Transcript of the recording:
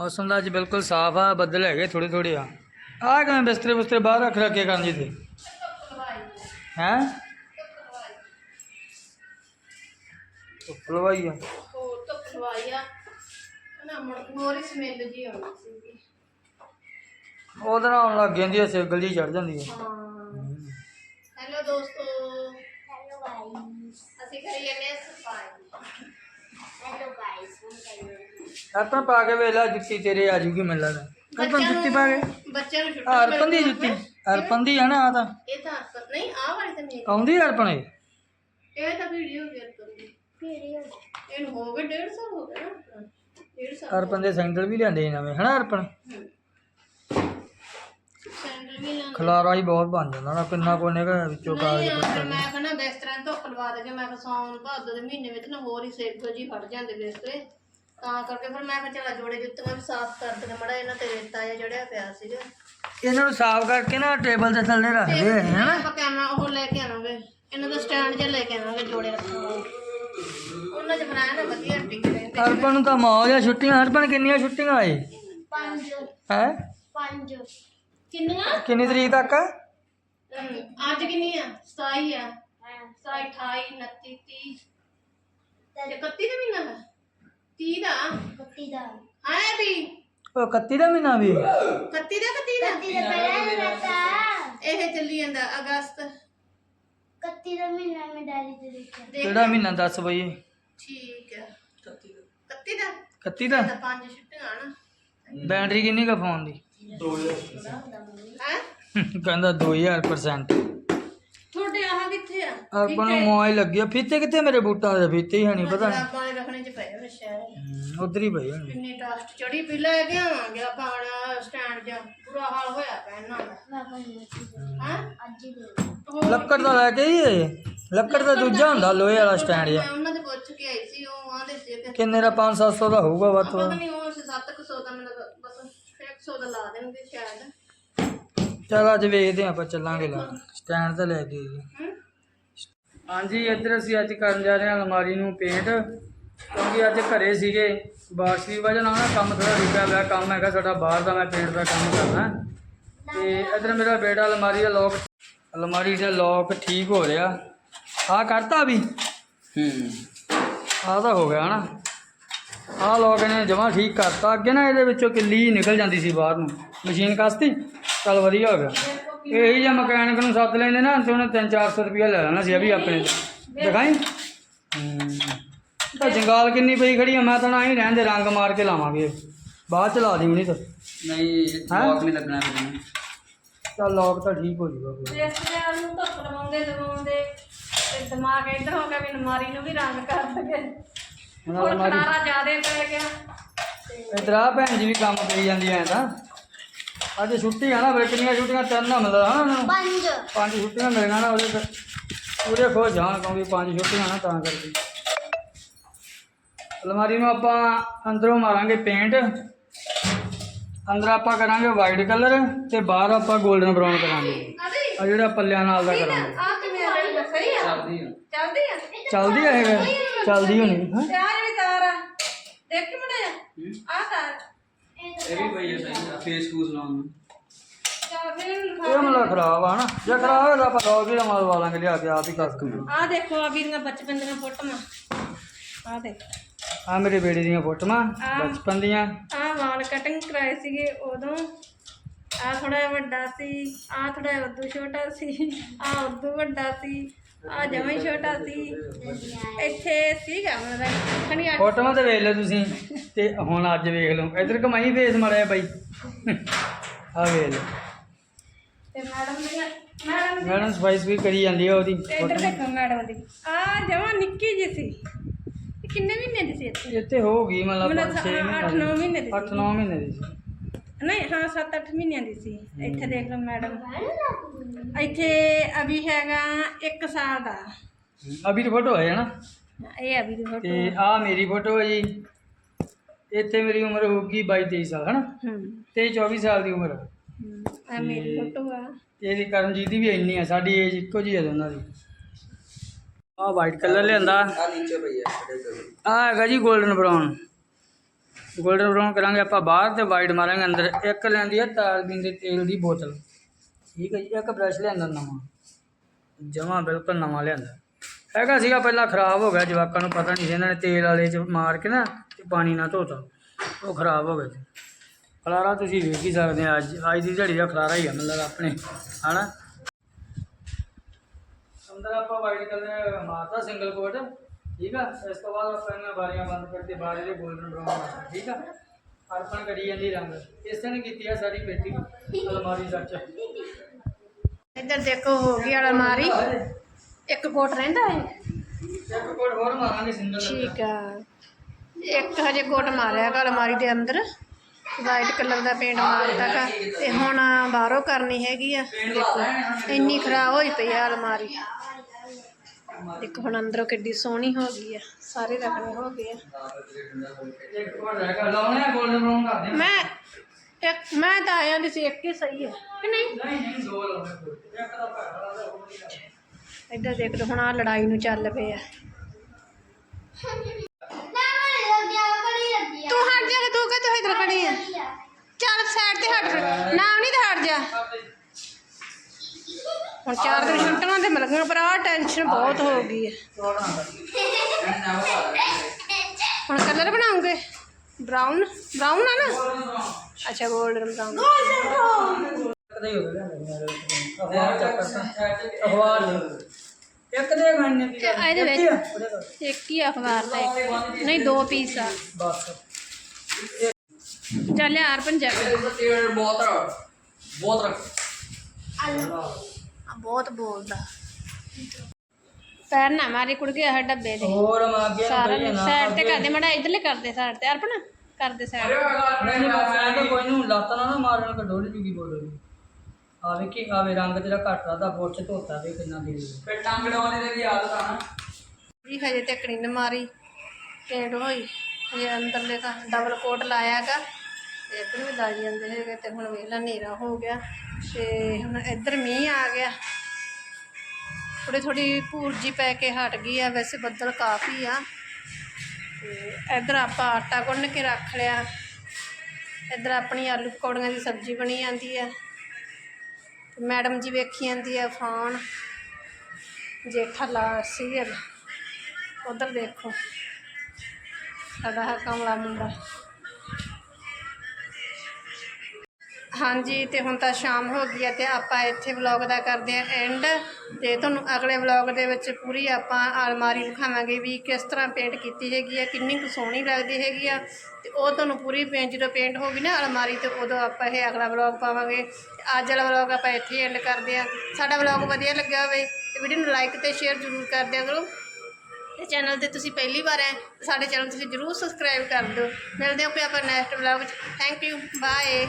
ਮੌਸਮ ਦਾ ਅੱਜ ਬਿਲਕੁਲ ਸਾਫ਼ ਆ ਬੱਦਲ ਹੈਗੇ ਥੋੜੇ ਥੋੜੇ ਆ। ਆ ਕਿਵੇਂ ਬਿਸਤਰੇ ਬਿਸਤਰੇ ਬਾਹਰ ਰੱਖ ਰੱਖੇ ਕਰਨ ਜੀ? ਤੇ ਹੈ ਲਵਾਈ ਆ। ਹੋਰ ਧੁੱਪ ਲਵਾਈ ਆ। ਨਾ ਮੁੜ ਹੋਰ ਹੀ ਸਮੈਲ ਜੀ ਆਉਂਦੀ ਸੀਗੀ। ਉਹਦੇ ਨਾਲ ਆਉਣ ਲੱਗ ਜਾਂਦੀ ਐ ਸਿਗਲ ਜੀ ਚੜ ਜਾਂਦੀ ਹੈ ਹਾਂ। ਹੈਲੋ ਦੋਸਤੋ। ਹੈਲੋ ਗਾਇਸ ਅਸੀਂ ਕਰੀ ਜਾਂਦੇ ਆ ਸਫ਼ਾਈ। ਹੈਲੋ ਗਾਇਸ ਆਪਾਂ ਪਾ ਕੇ ਵੇਲਾ ਜੁੱਤੀ ਤੇਰੇ ਆ ਜੂਗੀ ਮੈਨੂੰ ਲੱਗਦਾ। ਆਪਾਂ ਜੁੱਤੀ ਪਾ ਕੇ। ਬੱਚਿਆਂ ਨੂੰ ਛੁੱਟੀ ਅਰਪਨ ਦੀ ਜੁੱਤੀ। ਅਰਪਨ ਦੀ ਆ ਨਾ ਆ ਤਾਂ। ਇਹ ਤਾਂ ਅਰਪਨ ਨਹੀਂ ਆਹ ਵਾਲੀ ਤਾਂ ਮੇਰੀ। ਆਉਂਦੀ ਅਰਪਨ ਇਹ? ਇਹ ਤਾਂ ਵੀਡੀਓ ਵੀ ਅਰਪਨ ਦੀ। ਵੀਡੀਓ ਇਹਨੂੰ ਹੋ ਗਏ 1.5 ਸਾਲ ਹੋ ਗਏ ਨਾ ਅਰਪਨ। ਡੇਢ ਸਾਲ। ਅਰਪਨ ਦੇ ਸੈਂਡਲ ਵੀ ਲਿਆਂਦੇ ਨਵੇਂ ਹਨਾ ਅਰਪਨ ਸੈਂਡਲ ਵੀ ਲਾਂ ਖਲਾਰਾ ਹੀ ਬਹੁਤ ਬਣ ਜਾਂਦਾ ਨਾ ਕਿੰਨਾ ਕੋਨੇ ਘਰ ਵਿੱਚੋਂ ਕਾਗਜ਼ ਮੈਂ ਕਹਿੰਦਾ ਬਿਸਤਰਿਆਂ ਨੂੰ ਧੁੱਪ ਲਵਾ ਦੇ ਕੇ ਮੈਂ ਕਿਹਾ ਸੌਣ ਭਾਦੋ ਦੇ ਮਹੀਨੇ ਵਿੱਚ ਨਾ ਹੋਰ ਹੀ ਸੇਕੋ ਜੀ ਫੜ ਜਾਂਦੇ ਬਿਸਤਰੇ। ਤਾਂ ਕਰਕੇ ਫਿਰ ਮੈਂ ਕਿਹਾ ਚਲਾ ਜੋੜੇ ਜੁੱਤੀਆਂ ਵੀ ਸਾਫ਼ ਕਰ ਦੇ ਮੜਾ ਇਹਨਾਂ ਤੇ ਰੇਤਾ ਜਿਹਾ ਜੜਿਆ ਪਿਆ ਸੀਗਾ। ਇਹਨਾਂ ਨੂੰ ਸਾਫ਼ ਕਰਕੇ ਨਾ ਟੇਬਲ ਦੇ ਥੱਲੇ ਰੱਖਦੇ ਆ ਹਨਾ? ਆਪਾਂ ਕੈਮਰਾ ਉਹ ਲੈ ਕੇ ਆਵਾਂਗੇ ਇਹਨਾਂ ਦਾ ਸਟੈਂਡ ਜਿਹਾ ਲੈ ਕੇ ਆਵਾਂਗੇ ਜੋੜੇ ਰੱਖਣ ਵਾਲਾ। ਉਹਨਾਂ ਚ ਬਣਾਇਆ ਨਾ ਵਧੀਆ ਟਿਕ ਰਹਿੰਦੇ ਅਰਪਨ ਨੂੰ ਤਾਂ ਮੌਜ ਆ ਛੁੱਟੀਆਂ ਅਰਪਨ ਕਿੰਨੀਆਂ ਛੁੱਟੀਆਂ ਆਏ? ਪੰਜ। ਹੈ? ਪੰਜ। ਕਿੰਨੀਆਂ? ਕਿੰਨੀ ਤਰੀਕ ਤੱਕ? ਆ? ਅੱਜ ਕਿੰਨੀ ਆ? 27 ਆ। 27 28 29 30 ਤੇ 31 ਦਾ ਮਹੀਨਾ ਦਾ? 30 ਦਾ? 31 ਦਾ। ਹਾਂ ਵੀ? ਉਹ 31 ਦਾ ਮਹੀਨਾ ਵੀ। 31 ਦਾ 31 ਦਾ? 31 ਦਾ ਪਹਿਲਾਂ ਰਹਿਤਾ ਇਹ ਚੱਲੀ ਜਾਂਦਾ ਅਗਸਤ। 31 ਦਾ ਮਹੀਨਾ ਮੈਂ ਤੇ ਦੇਖਿਆ ਕਿਹੜਾ ਮਹੀਨਾ ਦੱਸ ਬਈ? ਠੀਕ ਹੈ 31 ਦਾ। 31 ਦਾ? ਤਾਂ ਪੰਜ ਛੁੱਟੀਆਂ ਨਾ। ਬੈਟਰੀ ਕਿੰਨੀ ਕਾ ਫੋਨ ਦੀ? ਹੈ? ਕਹਿੰਦਾ 2000% ਤੁਹਾਡੇ ਆਹ ਕਿੱਥੇ ਆ? ਅਰਪਨ ਨੂੰ ਮੌਜ ਲੱਗੀ ਆ। ਫੀਤੇ ਕਿੱਥੇ ਮੇਰੇ ਬੂਟਾਂ ਦੇ? ਫੀਤੇ ਹੀ ਹਣੀ ਪਤਾ ਨਹੀਂ ਆਪਾਂ ਨੇ ਉਧਰ ਹੀ ਪਈ ਹੋਣੀ। ਕਿੰਨੀ ਟਾਸਟ ਚੜੀ ਪੀ ਲੈ ਕੇ ਆਵਾਂਗੇ ਆਪਾਂ ਹੁਣ ਸਟੈਂਡ 'ਚ ਬੁਰਾ ਹਾਲ ਹੋਇਆ ਪਿਆ ਇਹਨਾਂ ਦਾ। ਹਾਂ? ਅੱਜ ਹੀ ਦੇ ਲੱਕੜ ਦਾ ਲੈ ਕੇ ਹੀ ਇਹ ਲੱਕੜ ਦਾ ਦੂਜਾ ਹੁੰਦਾ ਲੋਹੇ ਵਾਲਾ ਸਟੈਂਡ ਆ ਮੈਂ ਉਹਨਾਂ ਦੇ ਪੁੱਛ ਕੇ ਆਈ ਸੀ ਉਹ ਆਂਦੇ ਸੀ ਕਿ ਕਿੰਨੇ ਦਾ 5-700 ਦਾ ਹੋਊਗਾ ਵੱਧ ਤੋਂ ਪਤਾ ਵੱਧ। ਨਹੀਂ ਉਹ 700 ਦਾ ਮੈਨੂੰ ਲੱਗਾ, ਬਸ 100 ਦਾ ਲਾ ਦੇਣਗੇ ਸ਼ਾਇਦ। ਚਲ ਅੱਜ ਵੇਖਦੇ ਹਾਂ ਆਪਾਂ ਚੱਲਾਂਗੇ ਲਾ। ਸਟੈਂਡ ਤੇ ਲੈ ਕੇ ਆਈਏ। ਹਮ? ਹਾਂਜੀ ਇੱਧਰ ਅਸੀਂ ਅੱਜ ਕਰਨ ਜਾ ਰਹੇ ਹਾਂ ਅਲਮਾਰੀ ਨੂੰ ਪੇਂਟ। ਕਿਉਂਕਿ ਅੱਜ ਘਰੇ ਸੀਗੇ ਬਾਰਿਸ਼ ਦੀ ਵਜ੍ਹਾ ਨਾਲ ਨਾ ਕੰਮ ਥੋੜਾ ਰੁਕਿਆ ਹੋਇਆ ਕੰਮ ਹੈਗਾ ਸਾਡਾ ਬਾਹਰ ਦਾ ਮੈਂ ਪੇਂਟ ਦਾ ਕੰਮ ਕਰਨਾ। ਤੇ ਇੱਧਰ ਮੇਰਾ ਬੇਟਾ ਅਲਮਾਰੀ ਦਾ ਲੋਕ ਅਲਮਾਰੀ ਦਾ ਲੋਕ ਠੀਕ ਹੋ ਰਿਹਾ। ਆਹ ਕਰਤਾ ਵੀ? ਹੂੰ। ਆਹ ਤਾਂ ਹੋ ਗਿਆ ਹਨਾ। ਆਹ ਲੋਕ ਨੇ ਜਮਾ ਠੀਕ ਕਰਤਾ। ਅੱਗੇ ਨਾ ਇਹਦੇ ਵਿੱਚੋਂ ਕਿੱਲੀ ਨਿਕਲ ਜਾਂਦੀ ਸੀ ਬਾਹਰ ਨੂੰ। ਮਸ਼ੀਨ ਕਸਤੀ ਚੱਲ ਵਧੀਆ ਹੋ ਗਿਆ। ਇਹੀ ਜਿਹਾ ਮਕੈਨਿਕ ਨੂੰ ਸੱਦ ਲੈਂਦੇ ਨਾ ਤੇ ਉਹਨੇ 3-400 ਰੁਪਇਆ ਲੈ ਲੈਣਾ ਸੀ ਇਹ ਵੀ ਆਪਣੇ ਦਿਖਾਈ? ਹੂੰ। ਤਾਂ ਜੰਗਾਲ ਕਿੰਨੀ ਪਈ ਖੜੀ ਆ ਮੈਂ ਤਾਂ ਨਾ ਹੀ ਰਹਿਣ ਦੇ ਰੰਗ ਮਾਰ ਕੇ ਲਾਵਾਂਗੇ। ਬਾਅਦ ਚ ਲਾ ਦੀ ਹੁਣੀ ਤਾਂ। ਨਹੀਂ ਹੈਂ? ਲੋਕ ਨਹੀਂ ਲੱਗਣਾ ਮੈਨੂੰ ਚੱਲ ਲੋਕ ਤਾਂ ਠੀਕ ਹੋ ਜੂਗਾ। ਰਿਸ਼ਤੇਦਾਰ ਨੂੰ ਧੁੱਪ ਲਵਾਉਂਦੇ ਲਵਾਉਂਦੇ ਤੇ ਦਿਮਾਗ ਇੱਧਰ ਹੋ ਗਿਆ ਵੀ ਅਲਮਾਰੀ ਨੂੰ ਵੀ ਰੰਗ ਕਰ ਦਗੇ ਹੁਣ ਖਲਾਰਾ ਜ਼ਿਆਦੇ ਪੈ ਗਿਆ। ਇਧਰ ਆ ਭੈਣ ਜੀ ਵੀ ਕੰਮ ਕਰੀ ਜਾਂਦੀ ਐ ਤਾਂ। ਅੱਜ ਛੁੱਟੀ ਆ ਨਾ ਫਿਰ ਕਿੰਨੀਆਂ ਛੁੱਟੀਆਂ? ਤਿੰਨ ਆ ਮਿਲਦਾ ਹਾਂ ਪੰਜ। ਪੰਜ ਛੁੱਟੀਆਂ ਮਿਲੀਆਂ ਨਾ ਉਹਦੇ ਤੇ। ਪੂਰੇ ਖੁਸ਼ ਜਾਣ ਕਿਉਂਕਿ ਪੰਜ ਛੁੱਟੀਆਂ ਨਾ ਤਾਂ ਕਰਕੇ। ਅਲਮਾਰੀ ਨੂੰ ਆਪਾਂ ਅੰਦਰੋਂ ਮਾਰਾਂਗੇ ਪੇਂਟ ਅੰਦਰ ਆਪਾਂ ਕਰਾਂਗੇ ਵਾਈਟ ਕਲਰ ਤੇ ਬਾਹਰ ਆਪਾਂ 골ਡਨ ਬਰਾਊਨ ਕਰਾਂਗੇ। ਆ ਜਿਹੜਾ ਪੱਲਿਆਂ ਨਾਲ ਦਾ ਕਰਾਂਗੇ। ਆ ਕਿਵੇਂ ਆ ਰਹੀ? ਸਹੀ ਆ? ਚੱਲਦੀ ਆ। ਚੱਲਦੀ ਆ? ਚੱਲਦੀ ਆ ਇਹ? ਚੱਲਦੀ ਹੋਣੀ ਹਾਂ? ਆ ਜਿਹੜੀ ਤਾਰ ਆ। ਦੇਖ ਕੇ ਮੜਿਆ ਆ ਤਾਰ। ਇਹ ਵੀ ਪਈ ਹੈ ਸਹੀ ਆ ਫੇਸ ਫੂਸ ਲਾਉਣ ਨੂੰ। ਇਹ ਮਤਲਬ ਖਰਾਬ ਆ ਨਾ। ਜੇ ਖਰਾਬ ਹੋਇਆ ਤਾਂ ਆਪਾਂ ਲੋਕ ਹੀ ਮਾਰ ਵਾਲਾਂਗੇ ਲਿਆ ਕੇ ਆਪ ਹੀ ਕਰ ਦੂੰਗੇ ਆ ਦੇਖੋ ਆ ਵੀਰੀਆਂ ਬਚਪਨ ਦੀਆਂ ਫੋਟੋਆਂ। ਆ ਦੇਖ। ਆ ਮੇਰੇ ਬੇੜੇ ਦੀਆਂ ਫੋਟੋਆਂ ਬਚਪਨ ਦੀਆਂ। ਆ ਵਾਲ ਕਟਿੰਗ ਕਰਾਏ ਸੀਗੇ ਉਦੋਂ। ਆ ਥੋੜਾ ਜਿਹਾ ਵੱਡਾ ਸੀ ਆ ਥੋੜਾ ਜਿਹਾ ਉਦੋਂ ਛੋਟਾ ਸੀ ਆ ਉਦੋਂ ਵੱਡਾ ਸੀ ਆ ਜਮਾਂ ਹੀ ਛੋਟਾ ਸੀ। ਇੱਥੇ ਸੀਗਾ ਮਤਲਬ ਖਣੀ ਫੋਟੋਆਂ ਤੇ ਵੇਖ ਲਓ ਤੁਸੀਂ ਤੇ ਹੁਣ ਅੱਜ ਵੇਖ ਲਓ। ਇਧਰ ਕਮਾਈ ਫੇਸ ਮੜਿਆ ਬਾਈ। ਆ ਵੇਖ ਲਓ। ਤੇ ਮੈਡਮ ਨੇ ਮੈਡਮ ਮੈਡਮ ਸਫਾਈਸ ਵੀ ਕਰੀ ਜਾਂਦੀ ਆ ਉਹਦੀ। ਇੱਧਰ ਦੇਖੋ ਮੈਡਮ ਦੀ। ਆ ਜਮਾਂ ਨਿੱਕੀ ਜਿਹੀ ਸੀ। ਕਿੰਨੇ ਮਹੀਨੇ ਦੀ ਸੀ ਇੱਥੇ? ਇੱਥੇ ਹੋ ਗਈ ਮਤਲਬ ਮੈਨੂੰ 6 ਅੱਠ ਨੌ ਮਹੀਨੇ ਦੀ। 8 9 ਮਹੀਨੇ ਦੀ ਸੀ। ਨਹੀਂ ਹਾਂ 7-8 ਮਹੀਨਿਆਂ ਦੀ ਸੀ। ਇੱਥੇ ਦੇਖ ਲਓ ਮੈਡਮ। ਇੱਥੇ ਅਭੀ ਹੈਗਾ 1 ਸਾਲ ਦਾ। ਅਭੀ ਦੀ ਫੋਟੋ ਹੈ ਨਾ ਇਹ ਅਭੀ ਦੀ ਫੋਟੋ ਤੇ ਆ ਮੇਰੀ ਫੋਟੋ ਹੈ ਜੀ। ਇੱਥੇ ਮੇਰੀ ਉਮਰ ਹੋਊਗੀ 22 23 ਸਾਲ ਹਨਾ? ਹੂੰ। ਤੇ 24 ਸਾਲ ਦੀ ਉਮਰ। ਆ ਮੇਰੀ ਫੋਟੋ ਆ। ਤੇ ਇਹਦੀ ਕਰਮਜੀਤ ਦੀ ਵੀ ਇੰਨੀ ਆ ਸਾਡੀ ਏਜ ਇੱਕੋ ਜਿਹੀ ਹੈ ਦੋਨਾਂ ਦੀ। ਆ ਵਾਈਟ ਕਲਰ ਲਿਆਂਦਾ। ਆ ਨੀਚੇ ਪਈ ਹੈ ਆ ਹੈਗਾ ਜੀ 골ਡਨ ਬਰਾਊਨ 골ਡਨ ਬਰਾਊਨ ਕਰਾਂਗੇ ਆਪਾਂ ਬਾਹਰ ਤੇ ਵਾਈਟ ਮਾਰਾਂਗੇ ਅੰਦਰ। ਇੱਕ ਲੈਂਦੀ ਹੈ ਤਾਲਬੀਨ ਦੇ ਤੇਲ ਦੀ ਬੋਤਲ। ਠੀਕ ਹੈ ਜੀ, ਇੱਕ ਬ੍ਰਸ਼ ਲਿਆਂਦਾ ਨਵਾਂ। ਜਮਾ ਬਿਲਕੁਲ ਨਵਾਂ ਲਿਆਂਦਾ। ਹੈਗਾ ਸੀਗਾ ਪਹਿਲਾਂ ਖਰਾਬ ਹੋ ਗਿਆ, ਜਵਾਕਾਂ ਨੂੰ ਪਤਾ ਨਹੀਂ ਸੀ। ਇਹਨਾਂ ਨੇ ਤੇਲ ਵਾਲੇ ਚ ਮਾਰ ਕੇ ਨਾ ਤੇ ਪਾਣੀ ਨਾਲ ਧੋਤਾ। ਉਹ ਖਰਾਬ ਹੋ ਗਿਆ ਖਲਾਰਾ ਤੁਸੀਂ ਵੇਖ ਹੀ ਸਕਦੇ ਆ। ਅੱਜ ਅੱਜ ਦੀ ਦਿਹਾੜੀ ਦਾ ਖਲਾਰਾ ਹੀ ਆ ਮਤਲਬ ਆਪਣੇ। ਹਨਾ? ਅੰਦਰ ਆਪਾਂ ਵਾਈਟ ਕਲਰ ਮਾਰਤਾ ਸਿੰਗਲ ਕੋਟ ਠੀਕ ਆ? ਇਸ ਤੋਂ ਬਾਅਦ ਆਪਾਂ ਇਹਨਾਂ ਬਾਰੀਆਂ ਬੰਦ ਕਰਕੇ ਬਾਹਰ ਦੇ 골ਡਨ ਬਰਾਊਨ ਠੀਕ ਆ? ਅਰਪਣ ਕਰੀ ਜਾਂਦੀ ਰੰਗ। ਇਸ ਨੇ ਕੀਤੀ ਆ ਸਾਡੀ ਪੇਟੀ ਅਲਮਾਰੀ ਸੱਚ ਇੱਧਰ ਦੇਖੋ ਹੋ ਗਈ ਅਲਮਾਰੀ। ਇੱਕ ਕੋਟ ਰਹਿੰਦਾ ਹੈ ਇੱਕ ਕੋਟ ਹੋਰ ਮਾਰਾਂਗੇ ਸਿੰਗਲ ਠੀਕ ਆ। ਇੱਕ ਹਜੇ ਕੋਟ ਮਾਰਿਆ ਗਾ ਅਲਮਾਰੀ ਦੇ ਅੰਦਰ। ਵਾਈਟ ਕਲਰ ਦਾ ਪੇਂਟ ਮਾਰਤਾ ਗਾ ਤੇ ਹੁਣ ਬਾਹਰੋਂ ਕਰਨੀ ਹੈਗੀ ਆ। ਦੇਖੋ ਇੰਨੀ ਖਰਾਬ ਹੋਈ ਪਈ ਆ ਅਲਮਾਰੀ। ਦੇਖੋ ਹੁਣ ਅੰਦਰੋਂ ਕਿੱਡੀ ਸੋਹਣੀ ਹੋ ਗਈ ਆ, ਸਾਰੇ ਰੱਖਣੇ ਹੋ ਗਏ ਆ। ਮੈਂ ਇੱਕ, ਮੈਂ ਤਾਂ ਆਇਆ ਨਹੀਂ ਸੀ, ਇੱਕ ਹੀ ਸਹੀ ਹੈ ਕਿ ਨਹੀਂ? ਨਹੀਂ ਦੋ ਲਾਉਣੇ ਇੱਕ ਦਾ ਘਰ ਇੱਧਰ ਦੇਖ ਲਓ, ਹੁਣ ਆ ਲੜਾਈ ਨੂੰ ਚੱਲ ਪਏ ਆ। ਤੂੰ ਹਟ ਜਾ, ਤੂੰ ਕਹ ਤੂੰ ਇਧਰ ਖੜੀ ਆ? ਚੱਲ ਸਾਈਡ ਤੇ ਹਟ। ਨਾ ਨਹੀਂ ਤੇ ਹਟ ਜਾ। ਹੁਣ ਚਾਰ ਦਿਨ ਛੁੱਟੀਆਂ ਤੇ ਮਿਲ ਗਈਆਂ ਪਰ ਆ ਟੈਨਸ਼ਨ ਬਹੁਤ ਹੋ ਗਈ ਹੈ। ਹੁਣ ਕਲਰ ਬਣਾਉਂਗੇ ਬਰਾਊਨ ਬਰਾਊਨ ਆ ਨਾ? ਅੱਛਾ 골ਡਨ ਬਰਾਊਨ ਇੱਕ ਦੇ ਗੰਨੇ ਦੀ ਤੇ ਇਹਦੇ ਵਿੱਚ ਇੱਕ ਹੀ ਅਖਬਾਰ ਦਾ ਇੱਕ। ਨਹੀਂ ਦੋ ਪੀਸ ਆ। ਬਸ ਚੱਲ ਯਾਰ ਪੰਜਾਬੀ। ਬਹੁਤ ਬਹੁਤ ਰੱਖ। ਆ ਬਹੁਤ ਬੋਲਦਾ। ਪੈਰ ਨਾ ਮਾਰੀ ਕੁੜ ਗਿਆ ਹੈ ਡੱਬੇ ਦੇ। ਹੋਰ ਮਾਗੇ ਸਾਰਾ ਸਾਈਡ ਤੇ ਕਰਦੇ ਮੜਾ ਇਧਰਲੇ ਕਰਦੇ ਸਾਈਡ ਤੇ ਅਰਪਣ। ਕਰਦੇ ਸਾਈਡ। ਤਾਂ ਕੋਈ ਨੂੰ ਲੱਤ ਨਾ ਨਾ ਮਾਰਨ ਕਿ ਡੋਲ ਜੂਗੀ ਬੋਲ ਆਵੇ ਕੀ ਆਵੇ ਰੰਗ ਤੇਰਾ ਘੱਟ ਆਦਾ ਬੁੱਚ ਧੋਤਾ ਵੇ ਕਿੰਨਾ ਦੇ ਫਿਰ ਟੰਗ ਡਾਉਣੇ ਦੀ ਆਦਤ ਆ ਨਾ। ਜੀ ਹਜੇ ਤੇ ਕਣੀ ਮਾਰੀ ਪੇਂਟ ਹੋਈ। ਇਹ ਅੰਦਰਲੇ ਤਾਂ ਡਬਲ ਕੋਟ ਲਾਇਆਗਾ। ਤੇ ਇੱਧਰ ਵੀ ਲਾਈ ਜਾਂਦੇ ਹੈਗੇ ਤੇ ਹੁਣ ਵੇਲਾ ਹਨੇਰਾ ਹੋ ਗਿਆ ਤੇ ਹੁਣ ਇੱਧਰ ਮੀਂਹ ਆ ਗਿਆ। ਥੋੜੀ ਥੋੜੀ ਭੂਰਜੀ ਪੈ ਕੇ ਹਟ ਗਈ ਆ, ਵੈਸੇ ਬੱਦਲ ਕਾਫੀ ਆ। ਤੇ ਇੱਧਰ ਆਪਾਂ ਆਟਾ ਗੁੰਨ ਕੇ ਰੱਖ ਲਿਆ। ਇੱਧਰ ਆਪਣੀ ਆਲੂ ਪਕੌੜੀਆਂ ਦੀ ਸਬਜ਼ੀ ਬਣੀ ਜਾਂਦੀ ਆ। ਮੈਡਮ ਜੀ ਵੇਖੀ ਜਾਂਦੀ ਆ ਫੋਨ। ਜੇਠਾ ਲਾ ਸੀਰੀਅਲ। ਉਧਰ ਦੇਖੋ। ਸਾਡਾ ਹੈ ਕਮਲਾ ਮੁੰਡਾ। ਹਾਂਜੀ, ਤੇ ਹੁਣ ਤਾਂ ਸ਼ਾਮ ਹੋ ਗਈ ਹੈ ਤੇ ਆਪਾਂ ਇੱਥੇ ਵਲੌਗ ਦਾ ਕਰਦੇ ਹਾਂ ਐਂਡ ਤੇ ਤੁਹਾਨੂੰ ਅਗਲੇ ਵਲੌਗ ਦੇ ਵਿੱਚ ਪੂਰੀ ਆਪਾਂ ਅਲਮਾਰੀ ਦਿਖਾਵਾਂਗੇ ਵੀ ਕਿਸ ਤਰ੍ਹਾਂ ਪੇਂਟ ਕੀਤੀ ਹੈਗੀ ਹੈ, ਕਿੰਨੀ ਕੁ ਸੋਹਣੀ ਲੱਗਦੀ ਹੈਗੀ ਆ ਤੇ ਉਹ ਤੁਹਾਨੂੰ ਪੂਰੀ ਪੇਂਟ ਜਦੋਂ ਪੇਂਟ ਹੋ ਗਈ ਨਾ ਅਲਮਾਰੀ ਤੇ ਉਦੋਂ ਆਪਾਂ ਇਹ ਅਗਲਾ ਵਲੌਗ ਪਾਵਾਂਗੇ। ਤੇ ਅੱਜ ਵਾਲਾ ਵਲੌਗ ਆਪਾਂ ਇੱਥੇ ਐਂਡ ਕਰਦੇ ਹਾਂ। ਸਾਡਾ ਵਲੌਗ ਵਧੀਆ ਲੱਗਿਆ ਹੋਵੇ ਤੇ ਵੀਡੀਓ ਨੂੰ ਲਾਈਕ ਤੇ ਸ਼ੇਅਰ ਜ਼ਰੂਰ ਕਰ ਦਿਆ ਕਰੋ। ਤੇ ਚੈਨਲ ਤੇ ਤੁਸੀਂ ਪਹਿਲੀ ਵਾਰ ਹੈ, ਸਾਡੇ ਚੈਨਲ ਤੁਸੀਂ ਜਰੂਰ ਸਬਸਕ੍ਰਾਈਬ ਕਰ ਦਿਓ। ਮਿਲਦੇ ਹਾਂ ਕੋਈ ਆਪਾਂ ਨੈਕਸਟ ਵਲੌਗ ਵਿੱਚ ਥੈਂਕ ਯੂ ਬਾਏ